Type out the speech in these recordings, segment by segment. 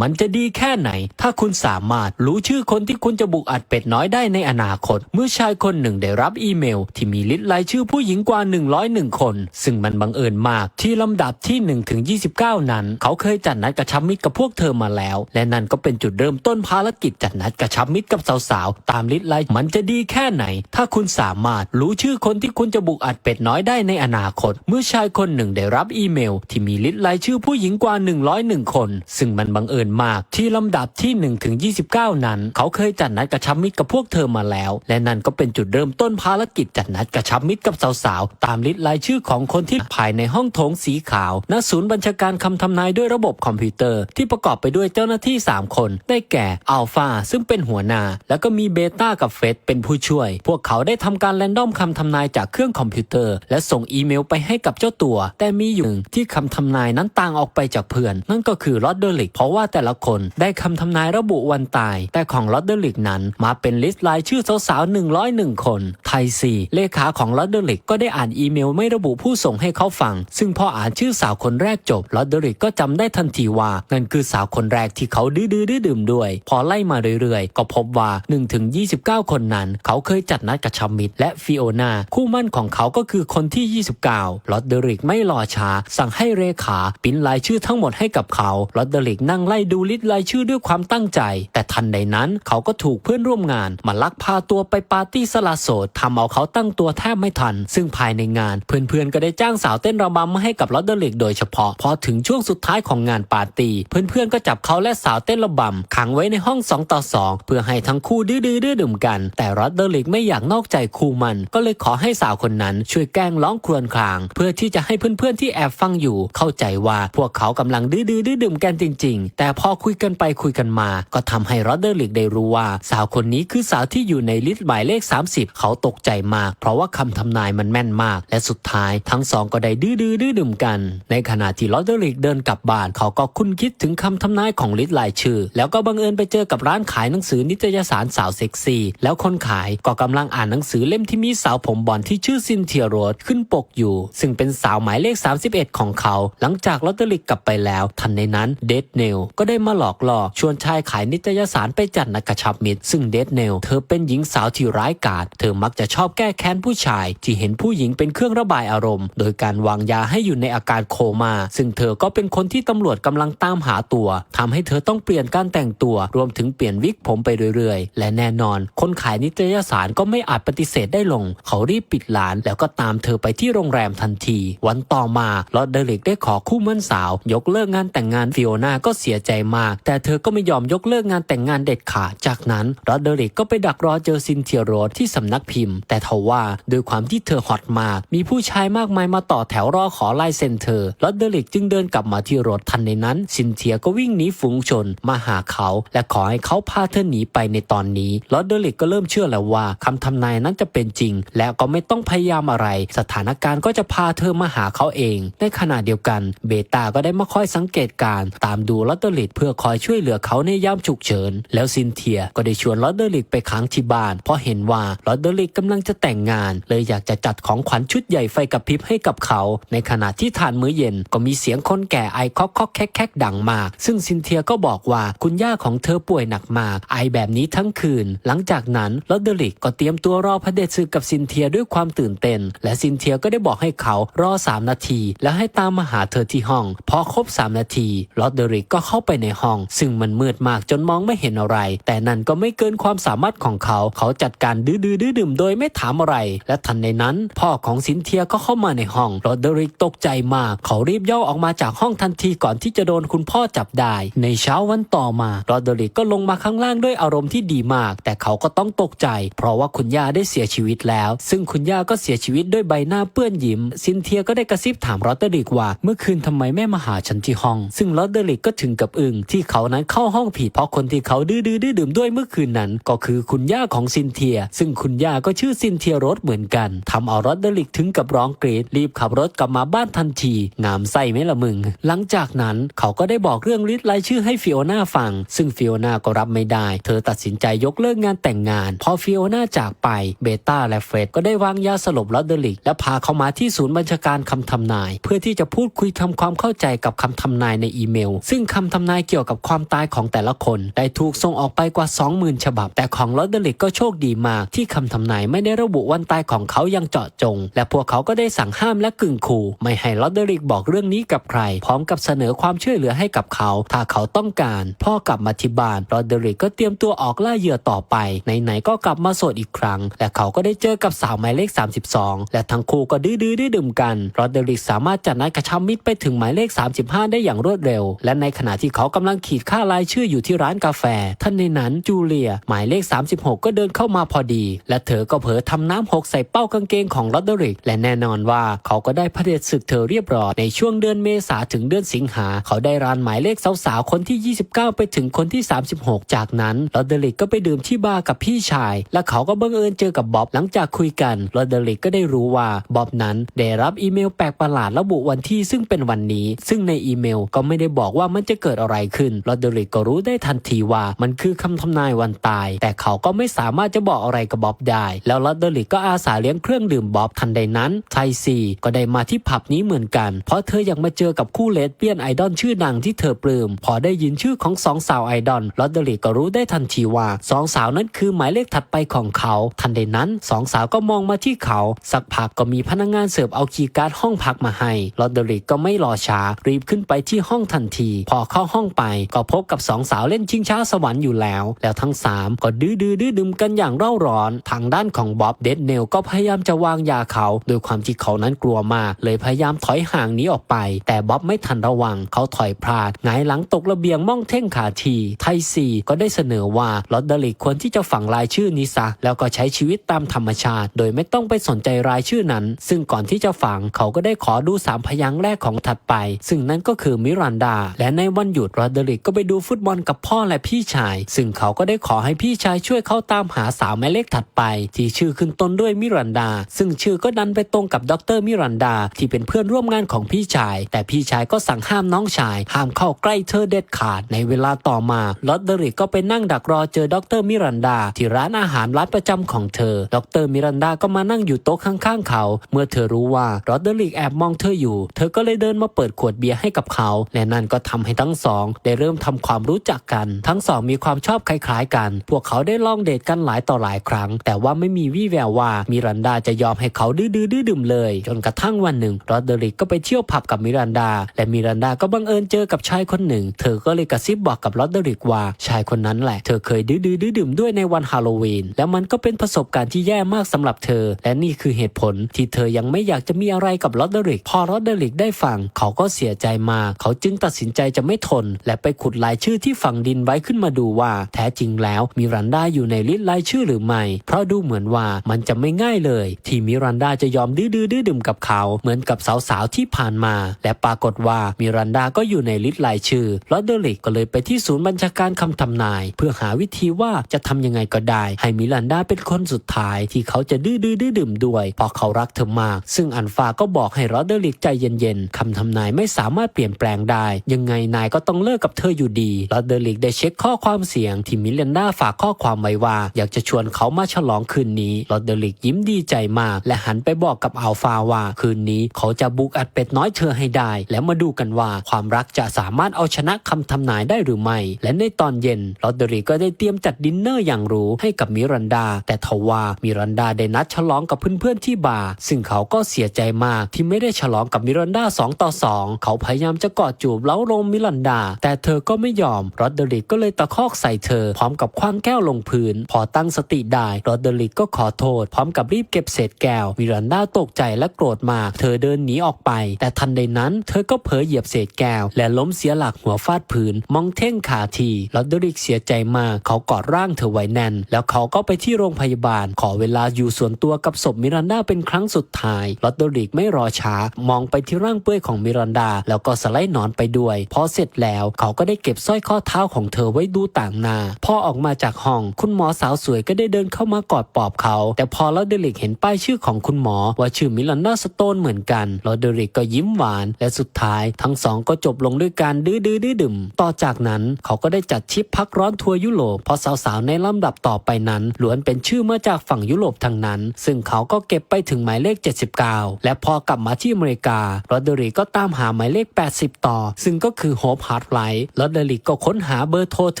มันจะดีแค่ไหน ถ้าคุณสามารถรู้ชื่อคนที่คุณจะบุกอัดเป็ดน้อยได้ในอนาคต เมื่อชายคนหนึ่งได้รับอีเมล ที่มีลิสต์รายชื่อผู้หญิงกว่า 101 คน ซึ่งมันบังเอิญมากที่ลำดับที่1ถึง29 นั้น เขาเคยจัดนัดกระชับมิตรกับพวกเธอมาแล้ว และนั่นก็เป็นจุดเริ่มต้นภารกิจจัดนัดกระชับมิตรกับสาวๆตามลิสต์รายมันจะดีแค่ไหน ถ้าคุณสามารถรู้ชื่อคนที่คุณจะบุกอัดเป็ดน้อยได้ในอนาคต เมื่อชายคนหนึ่งได้รับอีเมล ที่มีลิสต์รายชื่อผู้หญิงกว่า 101 คน ซึ่งมันบังเอิญมาก ที่ลำดับที่1ถึง29 นั้น เขาเคยจัดนัดกระชับมิตรกับพวกเธอมาแล้ว และนั่นก็เป็นจุดเริ่มต้นภารกิจจัดนัดกระชับมิตรกับสาวๆ ตามลิสต์รายชื่อของคนที่ภายในห้องโถงสีขาวณศูนย์บัญชาการคำทำนายด้วยระบบคอมพิวเตอร์ที่ประกอบไปด้วยเจ้าหน้าที่ 3 คน ได้แก่อัลฟาซึ่งเป็นหัวหน้า แล้วก็มีเบต้ากับเฟสเป็นผู้ช่วย พวกเขาได้ทำการแรนดอมคำทำนายจากเครื่องคอมพิวเตอร์ และส่งอีเมลไปให้กับเจ้าตัว แต่มีอยู่หนึ่งที่คำทำนายนั้นต่างออกไปจากเพื่อน นั่นก็คือลอดเดอริกเพราะว่าแต่ละคนได้คำทำนายระบุวันตาย แต่ของลอดเดอริกนั้นมาเป็นลิสต์รายชื่อสาวๆ101 คน ไทซีเลขาของลอดเดอริกก็ได้อ่านอีเมลไม่ระบุผู้ส่งให้เขาฟัง ซึ่งพออ่านชื่อสาวคนแรกจบลอดเดอริกก็จำได้ทันทีว่านั่นคือสาวคนแรกที่เขาดื้อๆดื่มด้วย พอไล่มาเรื่อยๆ ก็พบว่า1ถึง29 คนนั้น เขาเคยจัดนัดกับชัมมิดและฟิโอนาคู่มั่นของเขาก็คือคนที่ 29ลอดเดอริกไม่รอช้า สั่งให้เรขาปิ้นรายชื่อทั้งหมดให้กับเขาลอดเดอริกนั่งไล่ดูลิสต์รายชื่อด้วยความตั้งใจ แต่ทันใดนั้นเขาก็ถูกเพื่อนร่วมงานมาลักพาตัวไปปาร์ตี้สละโสดทำเอาเขาตั้งตัวแทบไม่ทัน ซึ่งภายในงานเพื่อนๆก็ได้จ้างสาวเต้นระบำมาให้กับลอดเดอริกโดยเฉพาะ พอถึงช่วงสุดท้ายของงานปาร์ตี้เพื่อนๆก็จับเขาและสาวเต้นระบำขังไว้ในห้อง2ต่อ2 เพื่อให้ทั้งคู่ดื้อๆดื้อดื่มกัน แต่ลอดเดอริกไม่อยากนอกใจคู่มัน ก็เลยขอให้สาวคนนั้นช่วยแกล้งร้องครวญคราง เพื่อที่จะให้เพื่อนๆที่แอบฟังอยู่ เข้าใจว่าพวกเขากำลังดื้อๆดื้อดื่มกันจริง ๆ แต่พอคุยกันไปคุยกันมา ก็ทำให้ลอดเดอร์ลิกได้รู้ว่า สาวคนนี้คือสาวที่อยู่ในลิสต์หมายเลข 30 เขาตกใจมาก เพราะว่าคำทำนายมันแม่นมาก และสุดท้ายทั้งสองก็ได้ดื้อดื้อดื่มกัน ในขณะที่ลอดเดอร์ลิกเดินกลับบ้าน เขาก็คุ้นคิดถึงคำทำนายของลิสต์รายชื่อ แล้วก็บังเอิญไปเจอกับร้านขายหนังสือนิตยสารสาวเซ็กซี่ แล้วคนขายก็กำลังอ่านหนังสือเล่มที่มีสาวผมบอลที่ชื่อซินเทียโรดขึ้นปกอยู่ ซึ่งเป็นสาวหมายเลข 31 ของเขา หลังจากลอตเตอรี่กลับไปแล้ว ทันในนั้นเดดเนลก็ได้มาหลอกล่อชวนชายขายนิตยสารไปจัดนักระชับมิตรซึ่งเดดเนลเธอเป็นหญิงสาวที่ร้ายกาจเธอมักจะชอบแก้แค้นผู้ชาย ที่เห็นผู้หญิงเป็นเครื่องระบายอารมณ์ โดยการวางยาให้อยู่ในอาการโคมา่าซึ่งเธอก็เป็นคนที่ตำรวจกำลังตามหาตัวทำให้เธอต้องเปลี่ยนการแต่งตัว รวมถึงเปลี่ยนวิกผมไปเรื่อยๆ และแน่นอน คนขายนิตยสารก็ไม่อาจปฏิเสธได้ลง เขารีบปิดร้าน แล้วก็ตามเธอไปที่โรงแรมทันที วันต่อมาลอดเดริกได้ขอคู่มั่นสาว ยกเลิกงานแต่งงานฟิโอนาก็เสียใจมาก แต่เธอก็ไม่ยอมยกเลิกงานแต่งงานเด็ดขาด จากนั้นลอดเดริกก็ไปดักรอเจอซินเทียโรดที่สำนักพิมพ์ แต่ทว่าด้วยความที่เธอฮอตมาก มีผู้ชายมากมายมาต่อแถวรอขอลายเซ็นเธอลอดเดริกจึงเดินกลับมาที่รถทันในนั้น ซินเทียก็วิ่งหนีฝูงชนมาหาเขา และขอให้เขาพาเธอหนีไปในตอนนี้ลอดเดริกก็เริ่มเชื่อแล้วว่าคำทำนายนั้นจะเป็นจริง และก็ไม่ต้องพยายามอะไร สถานการณ์ก็จะพาเธอมาหาเขาเอง ในขณะเดียวกันเบต้าก็ได้มาคอยสังเกตการ์ตามดูลอดเดริกเพื่อคอยช่วยเหลือเขาในยามฉุกเฉิน แล้วซินเทียก็ได้ชวนลอดเดอริกไปค้างที่บ้าน เพราะเห็นว่าลอดเดอริกกำลังจะแต่งงาน เลยอยากจะจัดของขวัญชุดใหญ่ไฟกับพริบให้กับเขา ในขณะที่ทานมื้อเย็นก็มีเสียงคนแก่ไอคอกคอกแคกแคกดังมาก ซึ่งซินเทียก็บอกว่าคุณย่าของเธอป่วยหนักมาก ไอแบบนี้ทั้งคืน หลังจากนั้นลอดเดอริกก็เตรียมตัวรอพระเดชศึกกับซินเทียด้วยความตื่นเต้น และซินเทียก็ได้บอกให้เขารอ 3 นาที แล้วให้ตามมาหาเธอที่ห้อง พอครบ 3 นาทีลอดเดอริกก็เข้าไปในห้อง ซึ่งมันมืดมากจนมองไม่เห็นอะไร แต่นั่นก็ไม่เกินความสามารถของเขา เขาจัดการดื้อดื้อดื่มโดยไม่ถามอะไร และทันในนั้น พ่อของซินเทียก็เข้ามาในห้องลอดเดริกตกใจมาก เขารีบย่อออกมาจากห้องทันทีก่อนที่จะโดนคุณพ่อจับได้ ในเช้าวันต่อมาลอดเดริกก็ลงมาข้างล่างด้วยอารมณ์ที่ดีมาก แต่เขาก็ต้องตกใจ เพราะว่าคุณย่าได้เสียชีวิตแล้ว ซึ่งคุณย่าก็เสียชีวิตด้วยใบหน้าเปื้อนยิ้ม ซินเทียก็ได้กระซิบถามลอดเดริกว่า เมื่อคืนทำไมแม่มาหาฉันที่ห้อง ซึ่งลอเดริกก็ถึงกับอึงที่เขานั้นเข้าห้องผิดเพราะคนที่เขาดื้อดื้อดื่มด้วยเมื่อคืนนั้น ก็คือคุณย่าของซินเทีย ซึ่งคุณย่าก็ชื่อซินเทียโรสเหมือนกันทำเอาลอดเดริกถึงกับร้องกรีดรีบขับรถกลับมาบ้านทันทีงามไส้ไหมละมึง หลังจากนั้นเขาก็ได้บอกเรื่องลิสต์รายชื่อให้ฟิโอนาฟัง ซึ่งฟิโอนาก็รับไม่ได้ เธอตัดสินใจยกเลิกงานแต่งงาน พอฟิโอนาจากไปเบต้าและเฟรดก็ได้วางยาสลบลอดเดริก และพาเขามาที่ศูนย์บัญชาการคำทำนาย เพื่อที่จะพูดคุยทำความเข้าใจกับคำทำนายในอีเมล ซึ่งคำทำำนายเกี่ยวกับความตายของแต่ละคน ได้ถูกส่งออกไปกว่า 20,000 ฉบับ แต่ของลอดเดลิกก็โชคดีมาก ที่คำทำนายไม่ได้ระบุวันตายของเขายังเจาะจง และพวกเขาก็ได้สั่งห้ามและกึ่งขู่ไม่ให้ลอดเดลิกบอกเรื่องนี้กับใคร พร้อมกับเสนอความช่วยเหลือให้กับเขา ถ้าเขาต้องการ พ่อกลับมาที่บ้านลอดเดลิกก็เตรียมตัวออกล่าเหยื่อต่อไปไหนๆก็กลับมาโสดอีกครั้ง และเขาก็ได้เจอกับสาวหมายเลข 32 และทั้งคู่ก็ดื้อๆดื้อดื่มกันลอดเดลิกสามารถจัดนัดกระชับมิตรไปถึงหมายเลข 35 ได้อย่างรวดเร็ว และในขณะที่เขากำลังขีดค่ารายชื่ออยู่ที่ร้านกาแฟ ท่านในนั้นจูเลีย หมายเลข 36 ก็เดินเข้ามาพอดี และเธอก็เผลอทำน้ำหกใส่เป้ากางเกงของลอดเดริก และแน่นอนว่าเขาก็ได้พเผด็จศึกเธอเรียบร้อยในช่วงเดือนเมษาถึงเดือนสิงหา เขาได้รานหมายเลขสาวๆคนที่ 29 ไปถึงคนที่ 36 จากนั้นลอดเดริกก็ไปดื่มที่บาร์กับพี่ชาย และเขาก็บังเอิญเจอกับบ๊อบหลังจากคุยกันลอดเดริกก็ได้รู้ว่าบ๊อบนั้นได้รับอีเมลแปลกประหลาดระบุวันที่ซึ่งเป็นวันนี้ ซึ่งในอีเมลก็ไม่ได้บอกว่ามันจะเกิดอะไรขึ้นลอดเดริกก็รู้ได้ทันทีว่ามันคือคำทำนายวันตาย แต่เขาก็ไม่สามารถจะบอกอะไรกับบ๊อบได้ แล้วลอดเดริกก็อาสาเลี้ยงเครื่องดื่มบ๊อบทันใดนั้นไทซีก็ได้มาที่ผับนี้เหมือนกัน เพราะเธออยากมาเจอกับคู่เลสเบี้ยนไอดอลชื่อดังที่เธอปลื้มพอได้ยินชื่อของสองสาวไอดอลลอดเดริกก็รู้ได้ทันทีว่าสองสาวนั้นคือหมายเลขถัดไปของเขา ทันใดนั้นสองสาวก็มองมาที่เขา สักพักก็มีพนักงานเสิร์ฟเอาคีย์การ์ดห้องพักมาให้ลอดเดริกก็ไม่รอช้ารีบขึ้นไปที่ห้องทันที พอเข้าห้องไป ก็พบกับสองสาวเล่นชิงช้าสวรรค์อยู่แล้ว แล้วทั้งสามก็ดื้อดื้อดื้อดึมกันอย่างเร่าร้อน ทางด้านของบ๊อบเดดเนลก็พยายามจะวางยาเขาโดยความที่เขานั้นกลัวมาก เลยพยายามถอยห่างหนีออกไป แต่บ๊อบไม่ทันระวัง เขาถอยพลาดหงายหลังตกระเบียงม่องเท่งขาที ไทซีก็ได้เสนอว่าลอดเดริกควรที่จะฝังรายชื่อนี้ซะแล้วก็ใช้ชีวิตตามธรรมชาติ โดยไม่ต้องไปสนใจรายชื่อนั้น ซึ่งก่อนที่จะฝังเขาก็ได้ขอดูสามพยางค์แรกของถัดไป ซึ่งนั่นก็คือมิรันดา และในวันหยุดลอดเดริกก็ไปดูฟุตบอลกับพ่อและพี่ชาย ซึ่งเขาก็ได้ขอให้พี่ชายช่วยเขาตามหาสาวหมายเลขถัดไป ที่ชื่อขึ้นต้นด้วยมิรันดา ซึ่งชื่อก็ดันไปตรงกับดรมิรันดา ที่เป็นเพื่อนร่วมงานของพี่ชาย แต่พี่ชายก็สั่งห้ามน้องชาย ห้ามเข้าใกล้เธอเด็ดขาดในเวลาต่อมาลอดเดริกก็ไปนั่งดักรอเจอดรมิรันดา ที่ร้านอาหารร้านประจำของเธอ ดรมิรันดาก็มานั่งอยู่โต๊ะข้างๆเขา เมื่อเธอรู้ว่าลอดเดริกแอบมองเธออยู่ เธอก็เลยเดินมาเปิดขวดเบียร์ให้กับเขา และนั่นก็ทำให้ทั้งสองได้เริ่มทำความรู้จักกัน ทั้งสองมีความชอบคล้ายๆกัน พวกเขาได้ลองเดทกันหลายต่อหลายครั้ง แต่ว่าไม่มีวี่แววว่ามิรันดาจะยอมให้เขาดื้อดื้อดื่มเลย จนกระทั่งวันหนึ่งรอดเดริกก็ไปเที่ยวผับกับมิรันดา และมิรันดาก็บังเอิญเจอกับชายคนหนึ่ง เธอก็เลยกระซิบบอกกับรอดเดริกว่าชายคนนั้นแหละ เธอเคยดื้อดื้อดื่มด้วยในวันฮาโลวีนแล้วมันก็เป็นประสบการณ์ที่แย่มากสำหรับเธอ และนี่คือเหตุผลที่เธอยังไม่อยากจะมีอะไรกับรอดเดริกพอรอดเดริกได้ฟังเขาก็เสียใจมากเขาจึงตัดสินใจจะไม่ทนและไปขุดรายชื่อที่ฝังดินไว้ขึ้นมาดูว่า แท้จริงแล้วมิรันดาอยู่ในลิสต์รายชื่อหรือไม่ เพราะดูเหมือนว่ามันจะไม่ง่ายเลย ที่มิรันดาจะยอมดื้อดื้อดื่มกับเขา เหมือนกับสาวๆที่ผ่านมา และปรากฏว่ามิรันดาก็อยู่ในลิสต์รายชื่อลอดเดริกก็เลยไปที่ศูนย์บัญชาการคำทำนาย เพื่อหาวิธีว่าจะทำยังไงก็ได้ ให้มิรันดาเป็นคนสุดท้ายที่เขาจะดื้อดื้อดื่มด้วยเพราะเขารักเธอมาก ซึ่งอันฟาก็บอกให้ลอดเดริกใจเย็นๆคำทำนายไม่สามารถเปลี่ยนแปลงได้ ยังไงนายก็ต้องเลิกกับเธออยู่ดีลอดเดริกได้เช็คข้อความเสียงที่มิรันดาฝากข้อความไว้ว่า อยากจะชวนเขามาฉลองคืนนี้ลอดเดริกยิ้มดีใจมาก และหันไปบอกกับอัลฟาว่า คืนนี้เขาจะบุกอัดเป็ดน้อยเธอให้ได้ แล้วมาดูกันว่าความรักจะสามารถเอาชนะคำทำนายได้หรือไม่ และในตอนเย็นลอดเดริกก็ได้เตรียมจัดดินเนอร์อย่างหรูให้กับมิรันดา แต่ทว่ามิรันดาได้นัดฉลองกับเพื่อนๆที่บาร์ซึ่งเขาก็เสียใจมากที่ไม่ได้ฉลองกับมิรันดา2ต่อ2เขาพยายามจะกอดจูบเล้าโรมมิรันดาแต่เธอก็ไม่ยอมรอดเดริกก็เลยตะคอกใส่เธอ พร้อมกับคว้างแก้วลงพื้น พอตั้งสติได้รอดเดริกก็ขอโทษ พร้อมกับรีบเก็บเศษแก้วมิรันดาตกใจและโกรธมาก เธอเดินหนีออกไป แต่ทันใดนั้น เธอก็เผลอเหยียบเศษแก้ว และล้มเสียหลักหัวฟาดพื้น มองเท่งขาทีรอดเดริกเสียใจมาก เขากอดร่างเธอไว้แน่น แล้วเขาก็ไปที่โรงพยาบาล ขอเวลาอยู่ส่วนตัวกับศพมิรันดาเป็นครั้งสุดท้ายรอดเดริกไม่รอช้ามองไปที่ร่างเปื่อยของมิรันดา แล้วก็สไลด์นอนไปด้วยพอเสร็จแล้ว เขาก็ได้เก็บสร้อยข้อเท้าของเธอไว้ดูต่างหน้าพอออกมาจากห้อง คุณหมอสาวสวยก็ได้เดินเข้ามากอดปอบเขา แต่พอลอเดริกเห็นป้ายชื่อของคุณหมอว่าชื่อมิลันดาสโตนเหมือนกันลอเดริกก็ยิ้มหวาน และสุดท้าย ทั้งสองก็จบลงด้วยการดื้อดื้อดื้อดื่มต่อจากนั้นเขาก็ได้จัดทริปพักร้อนทัวร์ยุโรปเพราะสาวๆในลำดับต่อไปนั้นล้วนเป็นชื่อมาจากฝั่งยุโรปทั้งนั้น ซึ่งเขาก็เก็บไปถึงหมายเลข 79 และพอกลับมาที่อเมริการอดเดริกก็ตามหาหมายเลข 80 ต่อ ซึ่งก็คือโฮปฮาร์ดไลท์ลอดเดลิกก็ค้นหาเบอร์โทรเ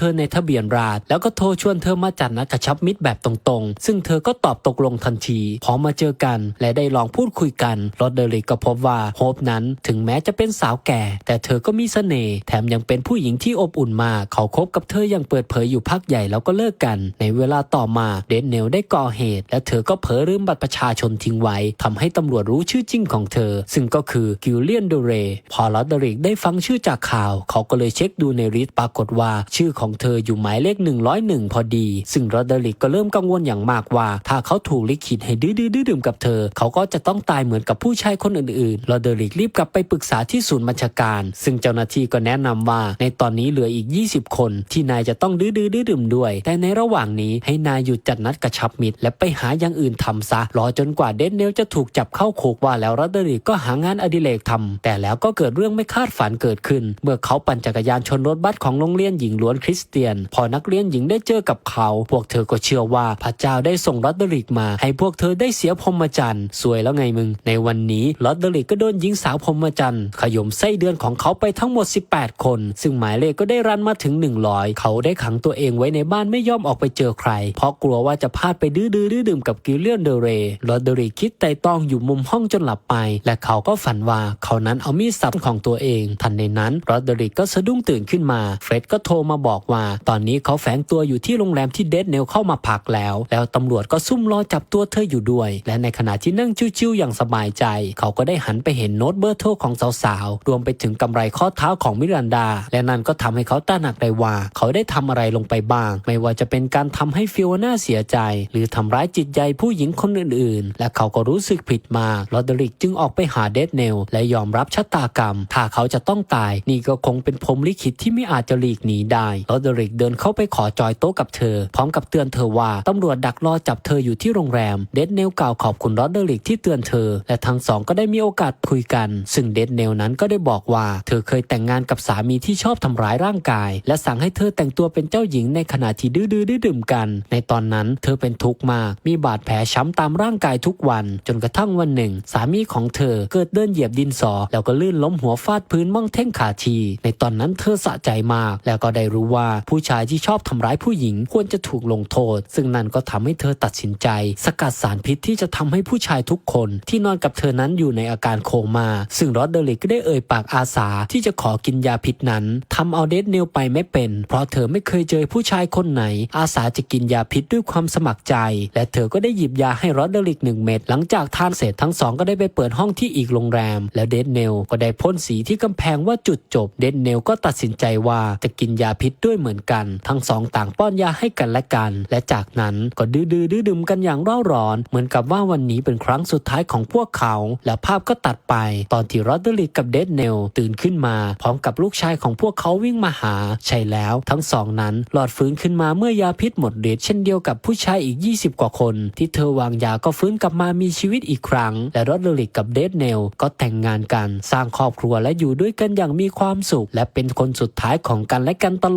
ธอในทะเบียนราษฎร์แล้วก็โทรชวนเธอมาจัดนัดกระชับมิตรแบบตรงๆ ซึ่งเธอก็ตอบตกลงทันทีพอมาเจอกัน และได้ลองพูดคุยกันลอดเดลิกก็พบว่าโฮปนั้นถึงแม้จะเป็นสาวแก่ แต่เธอก็มีเสน่ห์แถมยังเป็นผู้หญิงที่อบอุ่นมากเขาคบกับเธออย่างเปิดเผยอยู่พักใหญ่แล้วก็เลิกกัน ในเวลาต่อมาเดนเนลได้ก่อเหตุ และเธอก็เผลอลืมบัตรประชาชนทิ้งไว้ทำให้ตำรวจรู้ชื่อจริงของเธอ ซึ่งก็คือกิลเลียนเดเร พอลอดเดริกได้ฟังชื่อจากข่าว เขาก็เลยเช็คดูในริสปรากฏว่า ชื่อของเธออยู่หมายเลข 101 พอดี ซึ่งรอดเดริกก็เริ่มกังวลอย่างมากว่า ถ้าเขาถูกลิขิตให้ดื้อดื้อดื่มกับเธอ เขาก็จะต้องตายเหมือนกับผู้ชายคนอื่นๆรอดเดริกรีบกลับไปปรึกษาที่ศูนย์บัญชาการ ซึ่งเจ้าหน้าที่ก็แนะนำว่า ในตอนนี้เหลืออีก 20 คน ที่นายจะต้องดื้อดื้อดื่มด้วย แต่ในระหว่างนี้ให้นายหยุดจัดนัดกระชับมิตรและไปหาอย่างอื่นทำซะรอจนกว่าเดนเนลจะถูกจับเข้าคุกว่าแล้วรอดเดริกก็หางานอดิเรกทำแต่แล้วก็เกิดเรื่องไม่คาดฝันเกิดขึ้น เมื่อเขาปั่นจักรยานชนรถบัสของโรงเรียนหญิงล้วนคริสเตียน พอนักเรียนหญิงได้เจอกับเขา พวกเธอก็เชื่อว่าพระเจ้าได้ส่งลอดเดริกมา ให้พวกเธอได้เสียพรหมจรรย์สวยแล้วไงมึง ในวันนี้ลอดเดริกก็โดนหญิงสาวพรหมจรรย์ขยมไส้เดือนของเขาไปทั้งหมด 18 คน ซึ่งหมายเลขก็ได้รันมาถึง 100 เขาได้ขังตัวเองไว้ในบ้านไม่ยอมออกไปเจอใคร เพราะกลัวว่าจะพลาดไปดื้อดื้อดื่มกับกิลเลียนเดเรลอดเดริกคิดไต่ตองอยู่มุมห้องจนหลับไป และเขาก็ฝันว่าเขานั้นเอามีดสับของตัวเอง ทันในนั้นรอดเดริกก็สะดุ้งตื่นขึ้นมา เฟร็ดก็โทรมาบอกว่า ตอนนี้เขาแฝงตัวอยู่ที่โรงแรมที่เดดเนลเข้ามาพักแล้ว แล้วตำรวจก็ซุ่มรอจับตัวเธออยู่ด้วย และในขณะที่นั่งชิวๆอย่างสบายใจ เขาก็ได้หันไปเห็นโน้ตเบอร์โทรของสาวๆ รวมไปถึงกำไรข้อเท้าของมิรันดา และนั่นก็ทำให้เขาตระหนักได้ว่า เขาได้ทำอะไรลงไปบ้าง ไม่ว่าจะเป็นการทำให้ฟิโอน่าเสียใจ หรือทำร้ายจิตใจผู้หญิงคนอื่นๆ และเขาก็รู้สึกผิดมากลอเดริกจึงออกไปหาเดดเนลและยอมรับชะตากรรม ถ้าเขาจะต้องตาย นี่ก็คงเป็นพรมลิขิตที่ไม่อาจจะหลีกหนีได้ลอดเดริกเดินเข้าไปขอจอยโต๊ะกับเธอ พร้อมกับเตือนเธอว่าตำรวจดักรอจับเธออยู่ที่โรงแรม เดดเนลกล่าวขอบคุณลอเดริกที่เตือนเธอ และทั้งสองก็ได้มีโอกาสคุยกัน ซึ่งเดดเนลนั้นก็ได้บอกว่า เธอเคยแต่งงานกับสามีที่ชอบทำร้ายร่างกาย และสั่งให้เธอแต่งตัวเป็นเจ้าหญิงในขณะที่ดื้อดื้อดื่มกัน ในตอนนั้นเธอเป็นทุกข์มาก มีบาดแผลช้ำตามร่างกายทุกวัน จนกระทั่งวันหนึ่ง สามีของเธอเกิดเดินเหยียบดินสอ แล้วก็ลื่นล้มหัวฟาดพื้นม่องเท่งขาที ในตอนนั้นเธอสะใจมาก แล้วก็ได้รู้ว่าผู้ชายที่ชอบทำร้ายผู้หญิงควรจะถูกลงโทษ ซึ่งนั่นก็ทำให้เธอตัดสินใจ สกัดสารพิษที่จะทำให้ผู้ชายทุกคน ที่นอนกับเธอนั้นอยู่ในอาการโคม่าซึ่งรอดเดลิกก็ได้เอ่ยปากอาสาที่จะขอกินยาพิษนั้นทำเอาเดดเนลไปไม่เป็น เพราะเธอไม่เคยเจอผู้ชายคนไหน อาสาจะกินยาพิษด้วยความสมัครใจ และเธอก็ได้หยิบยาให้รอดเดลิกหนึ่งเม็ดหลังจากทานเสร็จทั้งสองก็ได้ไปเปิดห้องที่อีกโรงแรม แล้วเดดเนลก็ได้พ่นสีที่กำแพงว่าจุดจบเดดเนลก็ตัดสินใจว่าจะกินยาพิษด้วยเหมือนกัน ทั้งสองต่างป้อนยาให้กันและกัน และจากนั้นก็ดื้อดื้อดื้อดื่มกันอย่างเร่าร้อน เหมือนกับว่าวันนี้เป็นครั้งสุดท้ายของพวกเขา และภาพก็ตัดไป ตอนที่รอดเดลิกกับเดดเนลตื่นขึ้นมา พร้อมกับลูกชายของพวกเขาวิ่งมาหา ใช่แล้วทั้งสองนั้นหลอดฟื้นขึ้นมาเมื่อยาพิษหมดฤทธิ์เช่นเดียวกับผู้ชายอีก 20 กว่าคน ที่เธอวางยาก็ฟื้นกลับมามีชีวิตอีกครั้ง และรอดเดลิกกับเดดเนลก็แต่งงานกัน สร้างครอบครัวและอยู่ด้วยกันอย่างมีความสุขและเป็นคนสุดท้ายของกันและกันตลอด